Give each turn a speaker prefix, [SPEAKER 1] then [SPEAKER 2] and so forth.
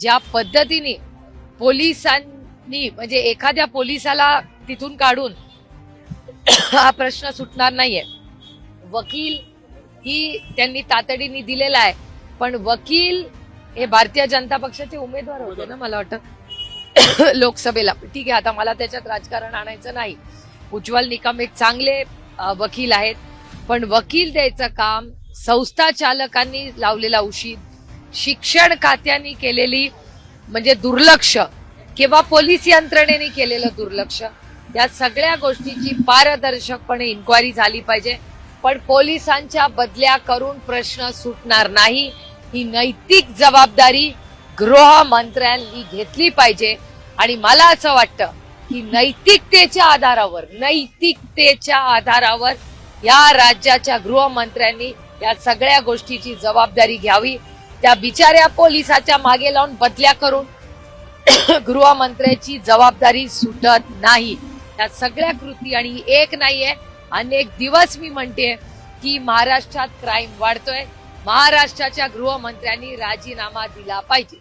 [SPEAKER 1] ज्या पद्धतीने पोलिसांनी म्हणजे एखाद्या पोलिसाला तिथून काढून हा प्रश्न सुटणार नाहीये. वकील ही त्यांनी तातडीने दिलेला आहे. पण वकील हे भारतीय जनता पक्षाचे उमेदवार होते ना मला वाटतं. लोकसभेला. ठीक आहे आता मला त्याच्यात राजकारण आणायचं नाही. उज्ज्वल निकम एक चांगले वकील आहेत. पण वकील द्यायचं काम संस्था चालकांनी लावलेला उशीर. शिक्षण खात्याने केलेली म्हणजे दुर्लक्ष किंवा पोलीस यंत्रणेने केलेलं दुर्लक्ष या सगळ्या गोष्टीची पारदर्शकपणे इन्क्वायरी झाली पाहिजे. पण पोलिसांच्या बदल्या करून प्रश्न सुटणार नाही. ही नैतिक जबाबदारी गृहमंत्र्यांनी घेतली पाहिजे. आणि मला असं वाटतं की नैतिकतेच्या आधारावर नैतिकतेच्या आधारावर या राज्याच्या गृहमंत्र्यांनी या सगळ्या गोष्टीची जबाबदारी घ्यावी. त्या बिचाऱ्या पोलिसाच्या मागे लावून बदल्या करून गृहमंत्र्याची जबाबदारी सुटत नाही. या सगळ्या कृती आणि एक नाहीये अनेक दिवस मी म्हणते की महाराष्ट्रात क्राईम वाढतोय. महाराष्ट्राच्या गृहमंत्र्यांनी राजीनामा दिला पाहिजे.